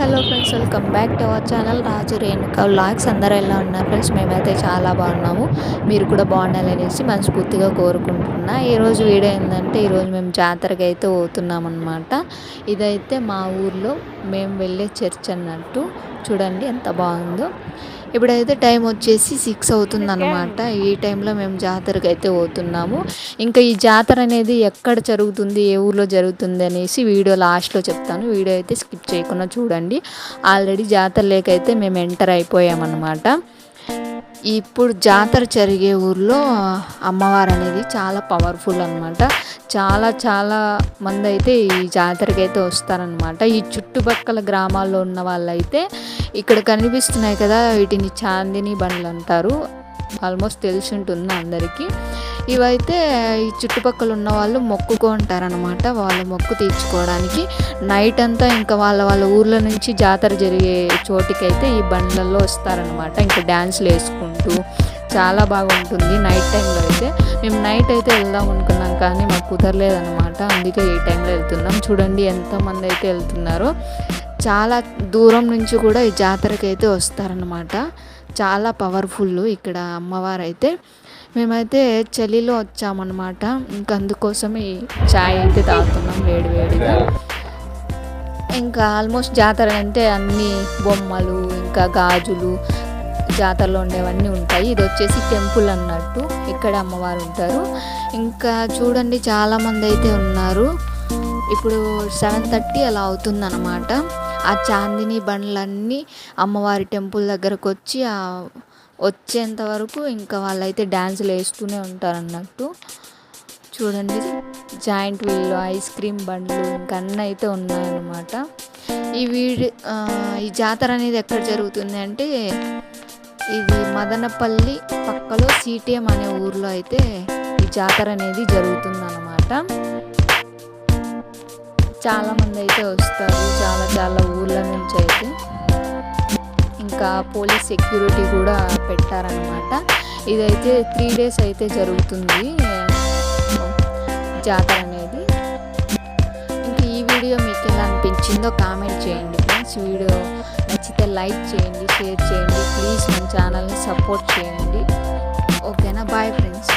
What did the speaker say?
Hello friends welcome back to our channel. Raju Renuka vlogs అందరూ ఎలా ఉన్నారు friends? మేమైతే చాలా బాగున్నాము. మీరు కూడా బాగుండాలనేసి మనస్ఫూర్తిగా కోరుకుంటున్నా. ఈరోజు వీడియో ఏంటంటే ఈరోజు మేము జాతరకి అయితే పోతున్నాం అనమాట ఇదైతే మా ఊర్లో మేము వెళ్ళే చర్చ్ అన్నట్టు. చూడండి ఎంత బాగుందో. ఇప్పుడైతే టైం వచ్చేసి సిక్స్ అవుతుందన్నమాట. ఈ టైంలో మేము జాతరకి అయితే పోతున్నాము. ఇంకా ఈ జాతర అనేది ఎక్కడ జరుగుతుంది ఏ ఊర్లో జరుగుతుంది అనేసి వీడియో లాస్ట్లో చెప్తాను. వీడియో అయితే స్కిప్ చేయకుండా చూడండి. ఆల్రెడీ జాతర లేకైతే మేము ఎంటర్ అయిపోయామన్నమాట. ఇప్పుడు జాతర జరిగే ఊర్లో అమ్మవారు అనేది చాలా పవర్ఫుల్ అనమాట చాలా చాలా మంది అయితే ఈ జాతరకి అయితే వస్తారనమాట ఈ చుట్టుపక్కల గ్రామాల్లో ఉన్న వాళ్ళైతే ఇక్కడ కనిపిస్తున్నాయి కదా వీటిని చాందిని బండ్లు అంటారు ఆల్మోస్ట్ తెలిసి ఉంటుంది అందరికీ. ఇవైతే ఈ చుట్టుపక్కల ఉన్న వాళ్ళు మొక్కుకుంటారనమాట వాళ్ళ మొక్కు తీర్చుకోవడానికి. నైట్ అంతా ఇంకా వాళ్ళ వాళ్ళ ఊర్ల నుంచి జాతర జరిగే చోటికైతే ఈ బండ్లలో వస్తారనమాట ఇంకా డ్యాన్స్లు వేసుకుంటూ చాలా బాగుంటుంది నైట్ టైంలో అయితే. మేము నైట్ అయితే వెళ్దాం అనుకున్నాం కానీ మాకు కుదరలేదనమాట అందుకే ఈ టైంలో వెళ్తున్నాం. చూడండి ఎంతమంది అయితే వెళ్తున్నారో. చాలా దూరం నుంచి కూడా ఈ జాతరకి అయితే వస్తారనమాట చాలా పవర్ఫుల్ ఇక్కడ అమ్మవారు అయితే మేమైతే చలిలో వచ్చామన్నమాట. ఇంకా అందుకోసమే చాయ్ అయితే తాగుతున్నాం వేడి వేడిగా. ఇంకా ఆల్మోస్ట్ జాతర అంటే అన్ని బొమ్మలు ఇంకా గాజులు జాతరలో ఉండేవన్నీ ఉంటాయి. ఇది వచ్చేసి టెంపుల్ అన్నట్టు. ఇక్కడ అమ్మవారు ఉంటారు. ఇంకా చూడండి చాలామంది అయితే ఉన్నారు. ఇప్పుడు సెవెన్ థర్టీ అలా అవుతుందన్నమాట. ఆ చాందిని బండ్లన్నీ అమ్మవారి టెంపుల్ దగ్గరకు వచ్చి వచ్చేంత వరకు ఇంకా వాళ్ళైతే డ్యాన్సులు వేస్తూనే ఉంటారు అన్నట్టు చూడండి జాయింట్ వీల్ ఐస్ క్రీమ్ బండ్లు ఇంకా అన్నీ అయితే ఉన్నాయన్నమాట. ఈ వీడి ఈ జాతర అనేది ఎక్కడ జరుగుతుంది అంటే ఇది మదనపల్లి పక్కలో సిటిఎం అనే ఊర్లో అయితే ఈ జాతర అనేది జరుగుతుందన్నమాట. చాలామంది అయితే వస్తారు. చాలా చాలా ఊర్ల నుంచి అయితే ఇంకా పోలీస్ సెక్యూరిటీ కూడా పెట్టారనమాట ఇదైతే త్రీ డేస్ అయితే జరుగుతుంది. జాతర అనేది. ఇంకా ఈ వీడియో మీకు ఎలా అనిపించిందో కామెంట్ చేయండి ఫ్రెండ్స్. వీడియో నచ్చితే లైక్ చేయండి షేర్ చేయండి. ప్లీజ్ మన ఛానల్ని సపోర్ట్ చేయండి. ఓకేనా? Bye friends.